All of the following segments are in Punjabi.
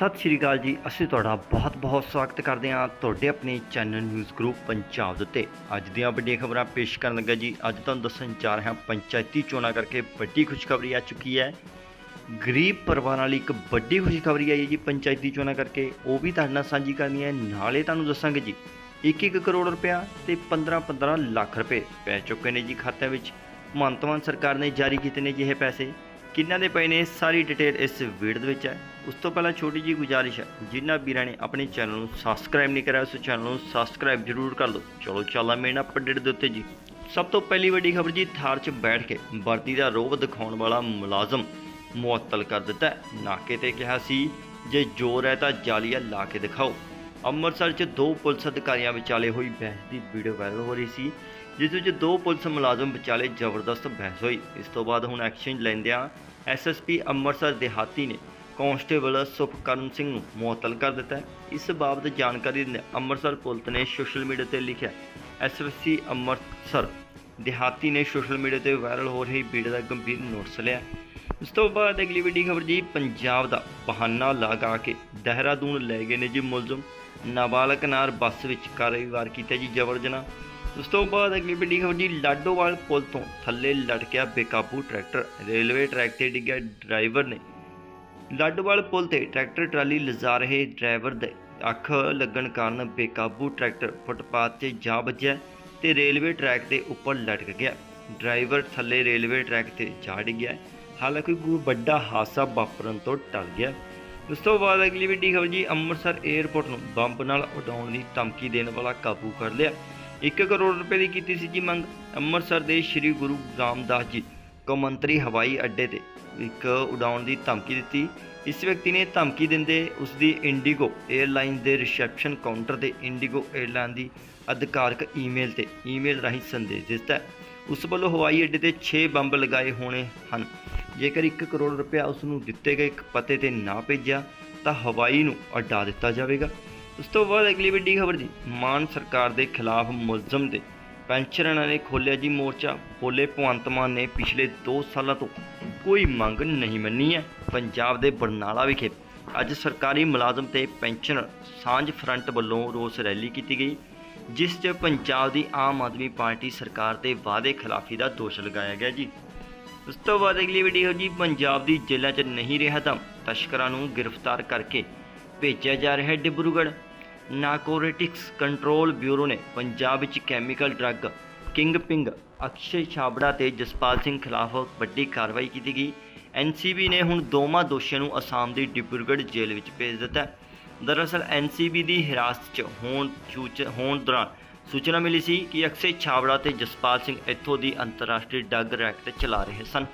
ਸਤਿ ਸ਼੍ਰੀ ਅਕਾਲ ਜੀ। ਅਸੀਂ ਤੁਹਾਡਾ ਬਹੁਤ-ਬਹੁਤ ਸਵਾਗਤ ਕਰਦੇ ਹਾਂ ਤੁਹਾਡੇ ਆਪਣੇ ਚੈਨਲ ਨਿਊਜ਼ ਗਰੁੱਪ ਪੰਜਾਬ ਦੇ ਉੱਤੇ। ਅੱਜ ਦੀਆਂ ਵੱਡੀਆਂ ਖਬਰਾਂ ਪੇਸ਼ ਕਰਨ ਲੱਗਾ ਜੀ। ਅੱਜ ਤੁਹਾਨੂੰ ਦੱਸਣ ਜਾ ਰਹੇ ਹਾਂ ਪੰਚਾਇਤੀ ਚੋਣਾਂ ਕਰਕੇ ਵੱਡੀ ਖੁਸ਼ਖਬਰੀ ਆ ਚੁੱਕੀ ਹੈ। ਗਰੀਬ ਪਰਿਵਾਰਾਂ ਲਈ ਇੱਕ ਵੱਡੀ ਖੁਸ਼ਖਬਰੀ ਆਈ ਹੈ ਜੀ ਪੰਚਾਇਤੀ ਚੋਣਾਂ ਕਰਕੇ। ਉਹ ਵੀ ਤੁਹਾਡੇ ਨਾਲ ਸਾਂਝੀ ਕਰਨੀ ਹੈ। ਨਾਲੇ ਤੁਹਾਨੂੰ ਦੱਸਾਂਗੇ ਜੀ 1-1 ਕਰੋੜ ਰੁਪਇਆ ਤੇ 15-15 ਲੱਖ ਰੁਪਏ ਪੈ ਚੁੱਕੇ ਨੇ ਜੀ ਖਾਤਿਆਂ ਵਿੱਚ। ਭਗਵੰਤ ਮਾਨ ਸਰਕਾਰ ਨੇ ਜਾਰੀ ਕੀਤੇ ਨੇ ਜੀ ਇਹ ਪੈਸੇ। ਕਿੰਨਾ ਦੇ ਪਏ ਨੇ, ਸਾਰੀ ਡਿਟੇਲ ਇਸ ਵੀਡੀਓ ਦੇ ਵਿੱਚ ਹੈ। ਉਸ ਤੋਂ ਪਹਿਲਾਂ ਛੋਟੀ ਜੀ ਗੁਜ਼ਾਰਿਸ਼ ਹੈ, ਜਿਨ੍ਹਾਂ ਵੀਰਾਂ ਨੇ ਆਪਣੇ ਚੈਨਲ ਨੂੰ ਸਬਸਕ੍ਰਾਈਬ ਨਹੀਂ ਕਰਿਆ, ਉਸ ਚੈਨਲ ਨੂੰ ਸਬਸਕ੍ਰਾਈਬ ਜ਼ਰੂਰ ਕਰ ਲਓ। ਚਲੋ ਚੱਲਾਂ ਮੇਨ ਅਪਡੇਟ ਦੇ ਉੱਤੇ ਜੀ। ਸਭ ਤੋਂ ਪਹਿਲੀ ਵੱਡੀ ਖਬਰ ਜੀ, ਥਾਰ 'ਚ ਬੈਠ ਕੇ ਵਰਦੀ ਦਾ ਰੋਬ ਦਿਖਾਉਣ ਵਾਲਾ ਮੁਲਾਜ਼ਮ ਮੁਅੱਤਲ ਕਰ ਦਿੱਤਾ ਨਾਕੇ ਤੇ ਕਿਹਾ ਸੀ, ਜੇ ਜ਼ੋਰ ਹੈ ਤਾਂ ਜਾਲੀਆ ਲਾ ਕੇ ਦਿਖਾਓ। ਅੰਮ੍ਰਿਤਸਰ 'ਚ ਦੋ ਪੁਲਿਸ ਅਧਿਕਾਰੀਆਂ ਵਿਚਾਲੇ ਹੋਈ ਬਹਿਸ ਦੀ ਵੀਡੀਓ ਵਾਇਰਲ ਹੋ ਰਹੀ ਸੀ, ਜਿਸ ਵਿੱਚ ਦੋ ਪੁਲਿਸ ਮੁਲਾਜ਼ਮ ਵਿਚਾਲੇ ਜ਼ਬਰਦਸਤ ਬਹਿਸ ਹੋਈ। ਇਸ ਤੋਂ ਬਾਅਦ ਹੁਣ ਐਕਸ਼ਨ ਲੈਂਦਿਆਂ ਐਸਐਸਪੀ ਅੰਮ੍ਰਿਤਸਰ ਦਿਹਾਤੀ ਨੇ ਕਾਂਸਟੇਬਲ ਸੁਖਕਰਨ ਸਿੰਘ ਨੂੰ ਮੁਅੱਤਲ ਕਰ ਦਿੱਤਾ ਹੈ। ਇਸ ਬਾਬਤ ਜਾਣਕਾਰੀ ਦਿੰਦੇ ਅੰਮ੍ਰਿਤਸਰ ਪੁਲਿਸ ਨੇ ਸੋਸ਼ਲ ਮੀਡੀਆ ਤੇ ਲਿਖਿਆ ਐਸਐਸਪੀ ਅੰਮ੍ਰਿਤਸਰ ਦਿਹਾਤੀ ਨੇ ਸੋਸ਼ਲ ਮੀਡੀਆ ਤੇ ਵਾਇਰਲ ਹੋ ਰਹੀ ਵੀਡੀਓ ਦਾ ਗੰਭੀਰ ਨੋਟਿਸ ਲਿਆ ਇਸ ਤੋਂ ਬਾਅਦ ਅਗਲੀ ਵੱਡੀ ਖਬਰ ਜੀ, ਪੰਜਾਬ ਦਾ ਬਹਾਨਾ ਲਗਾ ਕੇ ਦੇਹਰਾਦੂਨ ਲੈ ਗਏ ਨੇ ਜੀ ਮੁਲਜ਼ਮ। ਨਾਬਾਲਗ ਨਾਲ ਬੱਸ ਵਿੱਚ ਕਾਰਵਾਈ ਕੀਤਾ ਜੀ ਜ਼ਬਰ ਜਨਾਹ। ਉਸ ਤੋਂ ਬਾਅਦ ਅਗਲੀ ਵੱਡੀ ਖਬਰ ਜੀ, ਲਾਡੋਵਾਲ ਪੁਲ ਤੋਂ ਥੱਲੇ ਲਟਕਿਆ ਬੇਕਾਬੂ ਟਰੈਕਟਰ, ਰੇਲਵੇ ਟਰੈਕ ਤੇ ਡਿੱਗਿਆ ਡਰਾਈਵਰ ਨੇ। ਲਾਡੋਵਾਲ ਪੁਲ ਤੇ ਟਰੈਕਟਰ ਟਰਾਲੀ ਲਿਜਾ ਰਹੇ ਡਰਾਈਵਰ ਦੇ ਅੱਖ ਲੱਗਣ ਕਾਰਨ ਬੇਕਾਬੂ ਟਰੈਕਟਰ ਫੁੱਟਪਾਥ ਤੇ ਜਾ ਵੱਜਿਆ ਤੇ ਰੇਲਵੇ ਟਰੈਕ ਦੇ ਉੱਪਰ ਲਟਕ ਗਿਆ। ਡਰਾਈਵਰ ਥੱਲੇ ਰੇਲਵੇ ਟਰੈਕ ਤੇ ਜਾ ਡਿੱਗਿਆ। ਹਾਲਾਂਕਿ ਕੋਈ ਵੱਡਾ ਹਾਦਸਾ ਵਾਪਰਨ ਤੋਂ ਟਲ ਗਿਆ। ਉਸ ਤੋਂ ਬਾਅਦ ਅਗਲੀ ਵੱਡੀ ਖਬਰ ਜੀ, ਅੰਮ੍ਰਿਤਸਰ 에ਅਰਪੋਰਟ ਨੂੰ ਬੰਬ ਨਾਲ ਉਡਾਉਣ ਦੀ ਧਮਕੀ ਦੇਣ ਵਾਲਾ ਕਾਬੂ ਕਰ ਲਿਆ। 1 ਕਰੋੜ ਰੁਪਏ ਦੀ ਕੀਤੀ ਸੀ ਜੀ ਮੰਗ। ਅੰਮ੍ਰਿਤਸਰ ਦੇ ਸ੍ਰੀ ਗੁਰੂ ਰਾਮਦਾਸ ਜੀ, ਕੌਮੰਤਰੀ ਹਵਾਈ ਅੱਡੇ ਤੇ ਇੱਕ ਉਡਾਉਣ ਦੀ ਧਮਕੀ ਦਿੱਤੀ। ਇਸ ਵਿਅਕਤੀ ਨੇ ਧਮਕੀ ਦਿੰਦੇ ਉਸ ਦੀ ਇੰਡੀਗੋ 에ਅਰਲਾਈਨ ਦੇ ਰਿਸੈਪਸ਼ਨ ਕਾਊਂਟਰ ਤੇ ਇੰਡੀਗੋ 에ਅਰਲਾਈਨ ਦੀ ਅਧਿਕਾਰਕ ਈਮੇਲ ਤੇ ਈਮੇਲ ਰਾਹੀਂ ਸੰਦੇਸ਼ ਦਿੱਤਾ। ਉਸ ਵੱਲੋਂ ਹਵਾਈ ਅੱਡੇ ਤੇ 6 ਬੰਬ ਲਗਾਏ ਹੋਣੇ ਹਨ। ਜੇਕਰ 1 ਕਰੋੜ ਰੁਪਇਆ ਉਸ ਨੂੰ ਦਿੱਤੇ ਗਏ ਇੱਕ ਪਤੇ ਤੇ ਨਾ ਭੇਜਿਆ, ਤਾਂ ਹਵਾਈ ਨੂੰ ਅਡਾ ਦਿੱਤਾ ਜਾਵੇਗਾ। ਉਸ ਤੋਂ ਬਾਅਦ ਅਗਲੀ ਵੱਡੀ ਖਬਰ ਜੀ, ਮਾਨ ਸਰਕਾਰ ਦੇ ਖਿਲਾਫ ਮੁਲਜ਼ਮ ਦੇ ਪੈਨਸ਼ਨਰਾਂ ਨੇ ਖੋਲ੍ਹਿਆ ਜੀ ਮੋਰਚਾ। ਬੋਲੇ ਭਗਵੰਤ ਮਾਨ ਨੇ ਪਿਛਲੇ 2 ਸਾਲਾਂ ਤੋਂ ਕੋਈ ਮੰਗ ਨਹੀਂ ਮੰਨੀ ਹੈ। ਪੰਜਾਬ ਦੇ ਬਰਨਾਲਾ ਵਿਖੇ ਅੱਜ ਸਰਕਾਰੀ ਮੁਲਾਜ਼ਮ ਤੇ ਪੈਨਸ਼ਨਰ ਸਾਂਝ ਫਰੰਟ ਵੱਲੋਂ ਰੋਸ ਰੈਲੀ ਕੀਤੀ ਗਈ, ਜਿਸ 'ਚ ਪੰਜਾਬ ਦੀ ਆਮ ਆਦਮੀ ਪਾਰਟੀ ਸਰਕਾਰ ਦੇ ਵਾਅਦੇ ਖਿਲਾਫੀ ਦਾ ਦੋਸ਼ ਲਗਾਇਆ ਗਿਆ ਜੀ। ਉਸ ਤੋਂ ਬਾਅਦ ਅਗਲੀ ਵੀਡੀਓ ਜੀ ਪੰਜਾਬ ਦੀ ਜੇਲ੍ਹਾਂ 'ਚ ਨਹੀਂ ਰਿਹਾ ਦਮ ਤਸਕਰਾਂ ਨੂੰ ਗ੍ਰਿਫਤਾਰ ਕਰਕੇ ਭੇਜਿਆ ਜਾ ਰਿਹਾ ਹੈ ਡਿਬਰੂਗੜ੍ਹ ਨਾਰਕੋਟਿਕਸ ਕੰਟਰੋਲ ਬਿਊਰੋ ਨੇ ਪੰਜਾਬ ਵਿੱਚ chemical drug kingpin Akshay Chhabra ਤੇ ਜਸਪਾਲ ਸਿੰਘ ਖਿਲਾਫ ਵੱਡੀ ਕਾਰਵਾਈ ਕੀਤੀ ਗਈ ਐਨਸੀਬੀ ਨੇ ਹੁਣ ਦੋਵਾਂ ਦੋਸ਼ੀਆਂ ਨੂੰ ਅਸਾਮ ਦੀ ਡਿਬਰੂਗੜ੍ਹ ਜੇਲ੍ਹ ਵਿੱਚ ਭੇਜ ਦਿੱਤਾ ਹੈ। ਦਰਅਸਲ ਐਨਸੀਬੀ ਦੀ ਹਿਰਾਸਤ 'ਚ ਹੋਣ ਸੂਚ ਹੋਣ ਦੌਰਾਨ ਸੂਚਨਾ ਮਿਲੀ ਸੀ ਕਿ ਅਕਸ਼ੇ ਛਾਬੜਾ ਤੇ ਜਸਪਾਲ ਸਿੰਘ ਇੱਥੋਂ ਦੀ ਅੰਤਰਰਾਸ਼ਟਰੀ ਡਰੱਗ ਰੈਕਟ ਚਲਾ ਰਹੇ ਸਨ।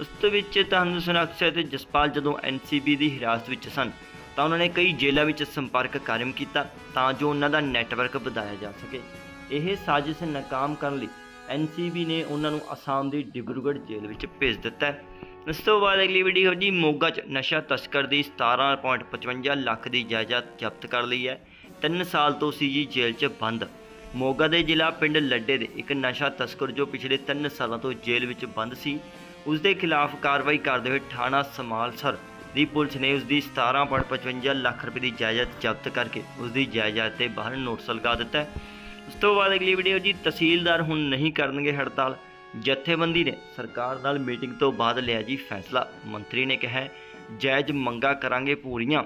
ਉਸ ਦੇ ਵਿੱਚ ਤੁਹਾਨੂੰ ਸੁਣਾ ਅਕਸ਼ੇ ਤੇ ਜਸਪਾਲ ਜਦੋਂ ਐਨਸੀਬੀ ਦੀ ਹਿਰਾਸਤ ਵਿੱਚ ਸਨ, ਤਾਂ ਉਹਨਾਂ ਨੇ ਕਈ ਜੇਲ੍ਹਾਂ ਵਿੱਚ ਸੰਪਰਕ ਕਾਇਮ ਕੀਤਾ ਤਾਂ ਜੋ ਉਹਨਾਂ ਦਾ ਨੈਟਵਰਕ ਵਧਾਇਆ ਜਾ ਸਕੇ। ਇਹ ਸਾਜ਼ਿਸ਼ ਨਾਕਾਮ ਕਰਨ ਲਈ ਐਨਸੀਬੀ ਨੇ ਉਹਨਾਂ ਨੂੰ ਅਸਾਮ ਦੀ ਡਿਬਰੂਗੜ੍ਹ ਜੇਲ੍ਹ ਵਿੱਚ ਭੇਜ ਦਿੱਤਾ ਇਸ ਤੋਂ ਬਾਅਦ ਅਗਲੀ ਵੀਡੀਓ ਜੀ, ਮੋਗਾ 'ਚ ਨਸ਼ਾ ਤਸਕਰ ਦੀ 17.55 ਲੱਖ ਦੀ ਜਾਇਦਾਦ ਜ਼ਬਤ ਕਰ ਲਈ ਹੈ। 3 ਸਾਲ ਤੋਂ ਸੀ ਜੀ ਜੇਲ੍ਹ 'ਚ ਬੰਦ। ਮੋਗਾ ਦੇ ਜ਼ਿਲ੍ਹਾ ਪਿੰਡ ਲੱਡੇ ਦੇ ਇੱਕ ਨਸ਼ਾ ਤਸਕਰ ਜੋ ਪਿਛਲੇ 3 ਸਾਲਾਂ ਤੋਂ ਜੇਲ੍ਹ ਵਿੱਚ ਬੰਦ ਸੀ ਉਸ ਦੇ ਖਿਲਾਫ ਕਾਰਵਾਈ ਕਰਦੇ ਹੋਏ ਥਾਣਾ ਸਮਾਲਸਰ ਦੀ ਪੁਲਿਸ ਨੇ ਉਸ ਦੀ 17.55 ਲੱਖ ਰੁਪਏ ਦੀ ਜਾਇਦਾਦ ਜ਼ਬਤ ਕਰਕੇ ਉਸ ਦੀ ਜਾਇਦਾਦ ਤੇ ਬਾਹਰ ਨੋਟਿਸ ਲਗਾ ਦਿੱਤਾ ਉਸ ਤੋਂ ਬਾਅਦ ਅਗਲੀ ਵੀਡੀਓ ਜੀ ਤਹਿਸੀਲਦਾਰ ਹੁਣ ਨਹੀਂ ਕਰਨਗੇ ਹੜਤਾਲ, ਜਥੇਬੰਦੀ ਨੇ ਸਰਕਾਰ ਨਾਲ ਮੀਟਿੰਗ ਤੋਂ ਬਾਅਦ ਲਿਆ ਜੀ ਫੈਸਲਾ। ਮੰਤਰੀ ਨੇ ਕਿਹਾ ਜਾਇਜ਼ ਮੰਗਾ ਕਰਾਂਗੇ ਪੂਰੀਆਂ।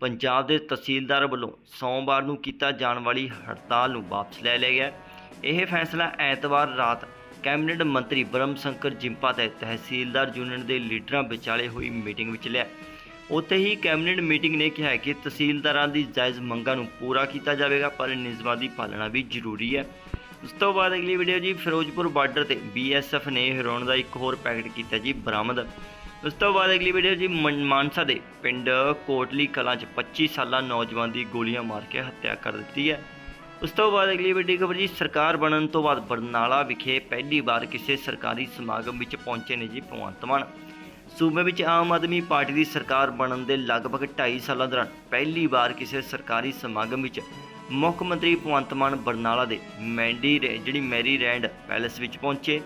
ਪੰਜਾਬ ਦੇ ਤਹਿਸੀਲਦਾਰ ਵੱਲੋਂ ਸੋਮਵਾਰ ਨੂੰ ਕੀਤਾ ਜਾਣ ਵਾਲੀ ਹੜਤਾਲ ਨੂੰ ਵਾਪਸ ਲੈ ਲਿਆ ਗਿਆ। ਇਹ ਫੈਸਲਾ ਐਤਵਾਰ ਰਾਤ ਕੈਬਨਿਟ ਮੰਤਰੀ ਬ੍ਰਹਮ ਸ਼ੰਕਰ ਜਿੰਪਾ ਤੇ ਤਹਿਸੀਲਦਾਰ ਯੂਨੀਅਨ ਦੇ ਲੀਡਰਾਂ ਵਿਚਾਲੇ ਹੋਈ ਮੀਟਿੰਗ ਵਿੱਚ ਲਿਆ। ਉੱਥੇ ਹੀ ਕੈਬਨਿਟ ਮੀਟਿੰਗ ਨੇ ਕਿਹਾ ਕਿ ਤਹਿਸੀਲਦਾਰਾਂ ਦੀ ਜਾਇਜ਼ ਮੰਗਾਂ ਨੂੰ ਪੂਰਾ ਕੀਤਾ ਜਾਵੇਗਾ, ਪਰ ਨਿਯਮਾਂ ਦੀ ਪਾਲਣਾ ਵੀ ਜ਼ਰੂਰੀ ਹੈ। ਉਸ ਤੋਂ ਬਾਅਦ ਅਗਲੀ ਵੀਡੀਓ ਜੀ, ਫਿਰੋਜ਼ਪੁਰ ਬਾਰਡਰ ਤੇ ਬੀਐਸਐਫ ਨੇ ਹੈਰੋਨ ਦਾ ਇੱਕ ਹੋਰ ਪੈਕੇਟ ਕੀਤਾ ਜੀ, ਬਰਾਮਦ। ਉਸ ਤੋਂ ਬਾਅਦ ਅਗਲੀ ਵੀਡੀਓ ਜੀ ਮਨ- ਮਾਨਸਾ ਦੇ ਪਿੰਡ ਕੋਟਲੀ ਕਲਾਂ 'ਚ 25 ਸਾਲਾ ਨੌਜਵਾਨ ਦੀ ਗੋਲੀਆਂ ਮਾਰ ਕੇ ਹੱਤਿਆ ਕਰ ਦਿੱਤੀ ਹੈ। ਉਸ ਤੋਂ ਬਾਅਦ ਅਗਲੀ ਵੱਡੀ ਖਬਰ ਜੀ, ਸਰਕਾਰ ਬਣਨ ਤੋਂ ਬਾਅਦ ਬਰਨਾਲਾ ਵਿਖੇ ਪਹਿਲੀ ਵਾਰ ਕਿਸੇ ਸਰਕਾਰੀ ਸਮਾਗਮ ਵਿੱਚ ਪਹੁੰਚੇ ਨੇ ਜੀ ਭਗਵੰਤ ਮਾਨ। ਸੂਬੇ ਵਿੱਚ ਆਮ ਆਦਮੀ ਪਾਰਟੀ ਦੀ ਸਰਕਾਰ ਬਣਨ ਦੇ ਲਗਭਗ 2.5 ਸਾਲਾਂ ਦੌਰਾਨ ਪਹਿਲੀ ਵਾਰ ਕਿਸੇ ਸਰਕਾਰੀ ਸਮਾਗਮ ਵਿੱਚ ਮੁੱਖ ਮੰਤਰੀ ਭਗਵੰਤ ਮਾਨ ਬਰਨਾਲਾ ਦੇ ਮੈਂਡੀ ਰੇ- ਜਿਹੜੀ ਮੈਰੀ ਰੈਂਡ ਪੈਲੇਸ ਵਿੱਚ ਪਹੁੰਚੇ।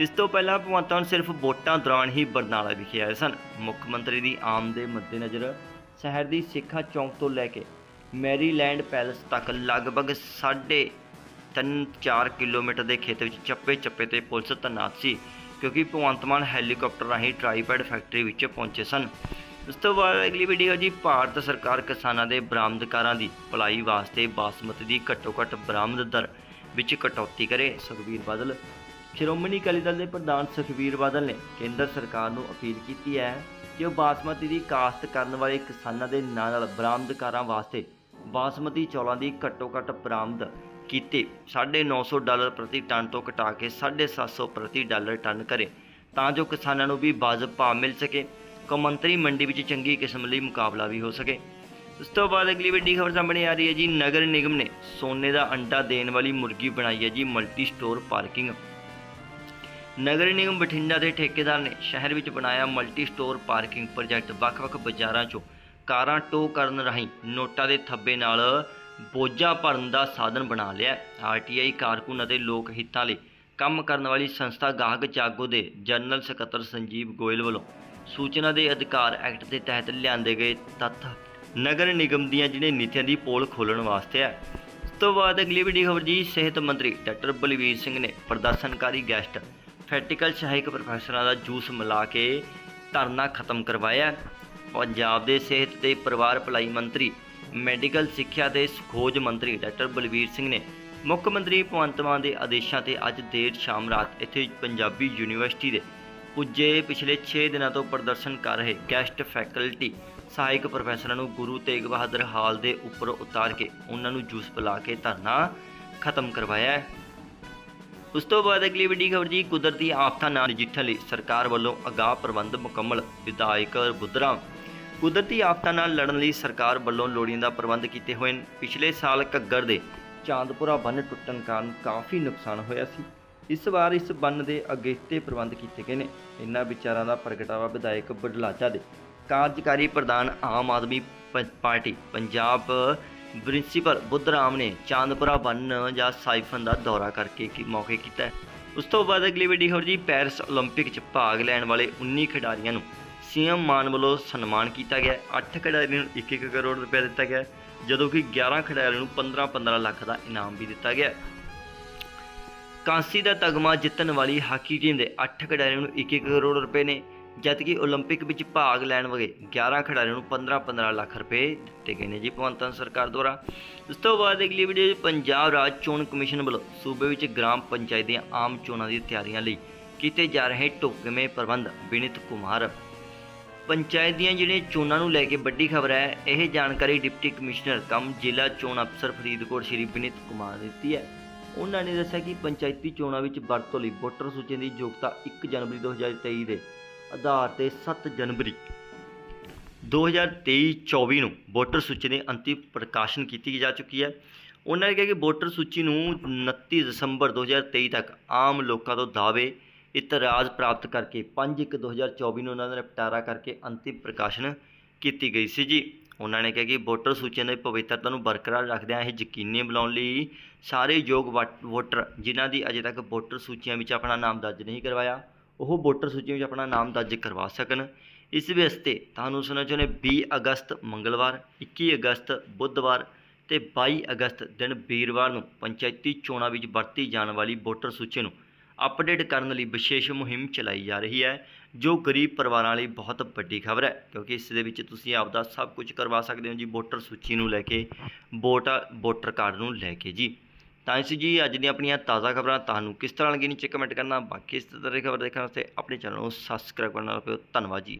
ਇਸ ਤੋਂ ਪਹਿਲਾਂ ਭਗਵੰਤ ਮਾਨ ਸਿਰਫ ਵੋਟਾਂ ਦੌਰਾਨ ਹੀ ਬਰਨਾਲਾ ਵਿਖੇ ਆਏ ਸਨ। ਮੁੱਖ ਮੰਤਰੀ ਦੀ ਆਮ ਦੇ ਮੱਦੇਨਜ਼ਰ ਸ਼ਹਿਰ ਦੀ ਸਿੱਖਾ ਚੌਂਕ ਤੋਂ ਲੈ ਕੇ ਮੈਰੀਲੈਂਡ ਪੈਲਸ ਤੱਕ ਲਗਭਗ ਸਾਢੇ ਤਿੰਨ 4 ਕਿਲੋਮੀਟਰ ਦੇ ਖੇਤਰ ਵਿੱਚ ਚੱਪੇ ਚੱਪੇ ਤੇ ਪੁਲਿਸ ਤੈਨਾਤ ਸੀ, ਕਿਉਂਕਿ ਭਗਵੰਤ ਮਾਨ ਹੈਲੀਕਾਪਟਰ ਰਾਹੀਂ ਟ੍ਰਾਈਪੈਡ ਫੈਕਟਰੀ ਵਿੱਚ ਪਹੁੰਚੇ ਸਨ। ਇਸ ਤੋਂ ਬਾਅਦ ਅਗਲੀ ਵੀਡੀਓ ਜੀ, ਭਾਰਤ ਸਰਕਾਰ ਕਿਸਾਨਾਂ ਦੇ ਬਰਾਮਦਕਾਰਾਂ ਦੀ ਭਲਾਈ ਵਾਸਤੇ ਬਾਸਮਤੀ ਦੀ ਘੱਟੋ ਘੱਟ ਬਰਾਮਦ ਦਰ ਵਿੱਚ ਕਟੌਤੀ ਕਰੇ। ਸੁਖਬੀਰ ਬਾਦਲ ਸ਼੍ਰੋਮਣੀ ਅਕਾਲੀ ਦਲ ਦੇ ਪ੍ਰਧਾਨ ਸੁਖਬੀਰ ਬਾਦਲ ਨੇ ਕੇਂਦਰ ਸਰਕਾਰ ਨੂੰ ਅਪੀਲ ਕੀਤੀ ਹੈ ਕਿ ਉਹ ਬਾਸਮਤੀ ਦੀ ਕਾਸ਼ਤ ਕਰਨ ਵਾਲੇ ਕਿਸਾਨਾਂ ਦੇ ਨਾਲ ਨਾਲ ਬਰਾਮਦਕਾਰਾਂ ਵਾਸਤੇ ਬਾਸਮਤੀ ਚੌਲਾਂ ਦੀ ਘੱਟੋ ਘੱਟ ਬਰਾਮਦ ਕੀਤੀ। 950 ਡਾਲਰ ਪ੍ਰਤੀ ਟਨ ਤੋਂ ਘਟਾ ਕੇ 750 ਪ੍ਰਤੀ ਡਾਲਰ ਟਨ ਕਰੇ, ਤਾਂ ਜੋ ਕਿਸਾਨਾਂ ਨੂੰ ਵੀ ਵਾਜਬ ਭਾਅ ਮਿਲ ਸਕੇ, ਕੌਮਾਂਤਰੀ ਮੰਡੀ ਵਿੱਚ ਚੰਗੀ ਕਿਸਮ ਲਈ ਮੁਕਾਬਲਾ ਵੀ ਹੋ ਸਕੇ। ਉਸ ਤੋਂ ਬਾਅਦ ਅਗਲੀ ਵੱਡੀ ਖਬਰ ਸਾਹਮਣੇ ਆ ਰਹੀ ਹੈ ਜੀ, ਨਗਰ ਨਿਗਮ ਨੇ ਸੋਨੇ ਦਾ ਅੰਡਾ ਦੇਣ ਵਾਲੀ ਮੁਰਗੀ ਬਣਾਈ ਹੈ ਜੀ multi store parking Nagar Nigam Bathinda ਦੇ ਠੇਕੇਦਾਰ ਨੇ ਸ਼ਹਿਰ ਵਿੱਚ ਬਣਾਇਆ ਮਲਟੀ ਸਟੋਰ ਪਾਰਕਿੰਗ ਪ੍ਰੋਜੈਕਟ। ਵੱਖ-ਵੱਖ ਬਾਜ਼ਾਰਾਂ 'ਚੋਂ ਕਾਰਾਂ ਟੋ ਕਰਨ ਰਾਹੀਂ ਨੋਟਾਂ ਦੇ ਥੱਬੇ ਨਾਲ ਬੋਝਾ ਭਰਨ ਦਾ ਸਾਧਨ ਬਣਾ ਲਿਆ। ਆਰਟੀਆਈ ਕਾਰਕੁਨ ਅਤੇ ਲੋਕ ਹਿੱਤਾਂ ਲਈ ਕੰਮ ਕਰਨ ਵਾਲੀ ਸੰਸਥਾ ਗਾਹਕ ਜਾਗੋ ਦੇ ਜਨਰਲ ਸਕੱਤਰ ਸੰਜੀਵ ਗੋਇਲ ਵੱਲੋਂ ਸੂਚਨਾ ਦੇ ਅਧਿਕਾਰ ਐਕਟ ਦੇ ਤਹਿਤ ਲਿਆਂਦੇ ਗਏ ਤੱਥ। ਨਗਰ ਨਿਗਮ ਦੀਆਂ ਜਿਹੜੇ ਨੀਤੀਆਂ ਦੀ ਪੋਲ ਖੋਲਣ ਵਾਸਤੇ ਹੈ। ਇਸ ਤੋਂ ਬਾਅਦ ਅਗਲੀ ਵੱਡੀ ਖਬਰ ਜੀ, ਸਿਹਤ ਮੰਤਰੀ ਡਾਕਟਰ ਬਲਵੀਰ ਸਿੰਘ ਨੇ ਪ੍ਰਦਰਸ਼ਨਕਾਰੀ ਗੈਸਟ ਫੈਟੀਕਲ ਸਹਾਇਕ ਪ੍ਰੋਫੈਸਰਾਂ ਦਾ ਜੂਸ ਮਿਲਾ ਕੇ ਧਰਨਾ ਖਤਮ ਕਰਵਾਇਆ। ਪੰਜਾਬ ਦੇ ਸਿਹਤ ਤੇ ਪਰਿਵਾਰ ਭਲਾਈ ਮੰਤਰੀ, ਮੈਡੀਕਲ ਸਿੱਖਿਆ ਤੇ ਖੋਜ ਮੰਤਰੀ ਡਾਕਟਰ ਬਲਵੀਰ ਸਿੰਘ ਨੇ ਮੁੱਖ ਮੰਤਰੀ ਭਗਵੰਤ ਮਾਨ ਦੇ ਆਦੇਸ਼ਾਂ ਤੇ ਅੱਜ ਦੇਰ ਸ਼ਾਮ ਰਾਤ ਇੱਥੇ ਪੰਜਾਬੀ ਯੂਨੀਵਰਸਿਟੀ ਦੇ ਪੁੱਜੇ ਪਿਛਲੇ 6 ਦਿਨਾਂ ਤੋਂ ਪ੍ਰਦਰਸ਼ਨ ਕਰ ਰਹੇ ਗੈਸਟ ਫੈਕਲਟੀ ਸਹਾਇਕ ਪ੍ਰੋਫੈਸਰਾਂ ਨੂੰ ਗੁਰੂ ਤੇਗ ਬਹਾਦਰ ਹਾਲ ਦੇ ਉੱਪਰ ਉਤਾਰ ਕੇ ਉਹਨਾਂ ਨੂੰ ਜੂਸ ਪਿਲਾ ਕੇ ਧਰਨਾ ਖਤਮ ਕਰਵਾਇਆ ਹੈ। ਉਸ ਤੋਂ ਬਾਅਦ ਅਗਲੀ ਵੱਡੀ ਖਬਰ ਜੀ, ਕੁਦਰਤੀ ਆਫਤਾਂ ਨਾਲ ਨਜਿੱਠਣ ਲਈ ਸਰਕਾਰ ਵੱਲੋਂ ਅਗਾਹ ਪ੍ਰਬੰਧ ਮੁਕੰਮਲ, ਵਿਧਾਇਕ ਬੁੱਧਰਾਮ ਕੁਦਰਤੀ ਆਫਤਾਂ ਨਾਲ ਲੜਨ ਲਈ ਸਰਕਾਰ ਵੱਲੋਂ ਲੋੜੀਂਦਾ ਪ੍ਰਬੰਧ ਕੀਤੇ ਹੋਏ ਨੇ। ਪਿਛਲੇ ਸਾਲ ਘੱਗਰ ਦੇ ਚਾਂਦਪੁਰਾ ਬੰਨ ਟੁੱਟਣ ਕਾਰਨ ਕਾਫੀ ਨੁਕਸਾਨ ਹੋਇਆ ਸੀ। ਇਸ ਵਾਰ ਇਸ ਬੰਨ ਦੇ ਅਗੇਤੇ ਪ੍ਰਬੰਧ ਕੀਤੇ ਗਏ ਨੇ। ਇਨ੍ਹਾਂ ਵਿਚਾਰਾਂ ਦਾ ਪ੍ਰਗਟਾਵਾ ਵਿਧਾਇਕ ਬਡਲਾਚਾ ਦੇ। ਕਾਰਜਕਾਰੀ ਪ੍ਰਧਾਨ ਆਮ ਆਦਮੀ ਪਾਰਟੀ, ਪੰਜਾਬ ਪ੍ਰਿੰਸੀਪਲ ਬੁੱਧਰਾਮ ਨੇ ਚਾਂਦਪੁਰਾ ਬੰਨ ਜਾਂ ਸਾਈਫਨ ਦਾ ਦੌਰਾ ਕਰਕੇ ਕੀ ਮੌਕੇ ਕੀਤਾ ਹੈ। ਉਸ ਤੋਂ ਬਾਅਦ ਅਗਲੀ ਵੱਡੀ ਖਬਰ ਜੀ ਪੈਰਿਸ 올림픽 'ਚ ਭਾਗ ਲੈਣ ਵਾਲੇ 19 ਖਿਡਾਰੀਆਂ ਨੂੰ ਸੀਐਮ ਮਾਨ ਵੱਲੋਂ ਸਨਮਾਨ ਕੀਤਾ ਗਿਆ 8 ਖਿਡਾਰੀਆਂ ਨੂੰ 1-1 ਕਰੋੜ ਰੁਪਏ ਦਿੱਤਾ ਗਿਆ ਹੈ, ਜਦੋਂ ਕਿ 11 ਖਿਡਾਰੀਆਂ ਨੂੰ 15-15 ਲੱਖ ਦਾ ਇਨਾਮ ਵੀ ਦਿੱਤਾ ਗਿਆ ਹੈ। ਕਾਂਸੀ ਦਾ ਤਗਮਾ ਜਿੱਤਣ ਵਾਲੀ ਹਾਕੀ ਟੀਮ ਦੇ 8 ਖਿਡਾਰੀਆਂ ਨੂੰ 1-1 ਕਰੋੜ ਰੁਪਏ ਨੇ ਜਦਕਿ 올림픽 ਵਿੱਚ ਭਾਗ ਲੈਣ ਵਾਲੇ 11 ਖਿਡਾਰੀਆਂ ਨੂੰ 15-15 ਲੱਖ ਰੁਪਏ ਦਿੱਤੇ ਗਏ ਨੇ ਜੀ ਭਗਵੰਤ ਮਾਨ ਸਰਕਾਰ ਦੁਆਰਾ ਉਸ ਤੋਂ ਬਾਅਦ ਅਗਲੀ ਵੀਡੀਓ ਪੰਜਾਬ ਰਾਜ ਚੋਣ ਕਮਿਸ਼ਨ ਵੱਲੋਂ ਸੂਬੇ ਵਿੱਚ ਗ੍ਰਾਮ ਪੰਚਾਇਤ ਦੀਆਂ ਆਮ ਚੋਣਾਂ ਦੀ ਤਿਆਰੀਆਂ ਲਈ ਕੀਤੇ ਜਾ ਰਹੇ ਢੁਕਵੇਂ ਪ੍ਰਬੰਧ ਵਿਨੀਤ ਕੁਮਾਰ ਪੰਚਾਇਤ ਦੀਆਂ ਜਿਹੜੀਆਂ ਚੋਣਾਂ ਨੂੰ ਲੈ ਕੇ ਵੱਡੀ ਖਬਰ ਹੈ ਇਹ ਜਾਣਕਾਰੀ ਡਿਪਟੀ ਕਮਿਸ਼ਨਰ ਕਮ ਜ਼ਿਲ੍ਹਾ ਚੋਣ ਅਫਸਰ ਫਰੀਦਕੋਟ ਸ਼੍ਰੀ ਵਿਨੀਤ ਕੁਮਾਰ ਨੇ ਦਿੱਤੀ ਹੈ ਉਹਨਾਂ ਨੇ ਦੱਸਿਆ ਕਿ ਪੰਚਾਇਤੀ ਚੋਣਾਂ ਵਿੱਚ ਵਰਤੋਂ ਲਈ ਵੋਟਰ ਸੂਚੀ ਦੀ ਯੋਗਤਾ 1 ਜਨਵਰੀ 2023 ਦੇ ਆਧਾਰ ਤੇ 7 ਜਨਵਰੀ 2023-24 ਨੂੰ ਵੋਟਰ ਸੂਚੀ ਦੇ ਅੰਤਿਮ ਪ੍ਰਕਾਸ਼ਨ ਕੀਤੀ ਜਾ ਚੁੱਕੀ ਹੈ। ਉਹਨਾਂ ਨੇ ਕਿਹਾ ਕਿ ਵੋਟਰ ਸੂਚੀ ਨੂੰ 29 ਦਸੰਬਰ 2023 ਤੱਕ ਆਮ ਲੋਕਾਂ ਤੋਂ ਦਾਅਵੇ, ਇਤਰਾਜ਼ ਪ੍ਰਾਪਤ ਕਰਕੇ 5/1/2024 ਨੂੰ ਉਹਨਾਂ ਦਾ ਨਿਪਟਾਰਾ ਕਰਕੇ ਅੰਤਿਮ ਪ੍ਰਕਾਸ਼ਨ ਕੀਤੀ ਗਈ ਸੀ ਜੀ। ਉਹਨਾਂ ਨੇ ਕਿਹਾ ਕਿ ਵੋਟਰ ਸੂਚੀਆਂ ਦੀ ਪਵਿੱਤਰਤਾ ਨੂੰ ਬਰਕਰਾਰ ਰੱਖਦਿਆਂ ਇਹ ਯਕੀਨੀ ਬਣਾਉਣ ਲਈ ਸਾਰੇ ਯੋਗ ਵਾਟ- ਵੋਟਰ ਜਿਨ੍ਹਾਂ ਦੀ ਅਜੇ ਤੱਕ ਵੋਟਰ ਸੂਚੀਆਂ ਵਿੱਚ ਆਪਣਾ ਨਾਮ ਦਰਜ ਨਹੀਂ ਕਰਵਾਇਆ ਉਹ ਵੋਟਰ ਸੂਚੀ ਵਿੱਚ ਆਪਣਾ ਨਾਮ ਦਰਜ ਕਰਵਾ ਸਕਣ। ਇਸ ਵਾਸਤੇ ਤੁਹਾਨੂੰ ਸੁਣਨਾ ਚਾਹੁੰਦੇ 20 ਅਗਸਤ ਮੰਗਲਵਾਰ 21 ਅਗਸਤ ਬੁੱਧਵਾਰ ਤੇ 22 ਅਗਸਤ ਦਿਨ ਵੀਰਵਾਰ ਨੂੰ ਪੰਚਾਇਤੀ ਚੋਣਾਂ ਵਿੱਚ ਵਰਤੀ ਜਾਣ ਵਾਲੀ ਵੋਟਰ ਸੂਚੀ ਨੂੰ ਅਪਡੇਟ ਕਰਨ ਲਈ ਵਿਸ਼ੇਸ਼ ਮੁਹਿੰਮ ਚਲਾਈ ਜਾ ਰਹੀ ਹੈ, ਜੋ ਗਰੀਬ ਪਰਿਵਾਰਾਂ ਲਈ ਬਹੁਤ ਵੱਡੀ ਖਬਰ ਹੈ। ਕਿਉਂਕਿ ਇਸ ਦੇ ਵਿੱਚ ਤੁਸੀਂ ਆਪਦਾ ਸਭ ਕੁਝ ਕਰਵਾ ਸਕਦੇ ਹੋ ਜੀ, ਵੋਟਰ ਸੂਚੀ ਨੂੰ ਲੈ ਕੇ, ਵੋਟ, ਵੋਟਰ ਕਾਰਡ ਨੂੰ ਲੈ ਕੇ ਜੀ। ਤਾਂ ਇਸ ਜੀ ਅੱਜ ਦੀਆਂ ਆਪਣੀਆਂ ਤਾਜ਼ਾ ਖਬਰਾਂ ਤੁਹਾਨੂੰ ਕਿਸ ਤਰ੍ਹਾਂ ਲੱਗੀਆਂ ਨੀਚੇ ਕਮੈਂਟ ਕਰਨਾ। ਬਾਕੀ ਇਸ ਤਰ੍ਹਾਂ ਦੀ ਖਬਰ ਦੇਖਣ ਵਾਸਤੇ ਆਪਣੇ ਚੈਨਲ ਨੂੰ ਸਬਸਕ੍ਰਾਈਬ ਕਰਨਾ ਨਾ ਭੁੱਲੋ ਧੰਨਵਾਦ ਜੀ।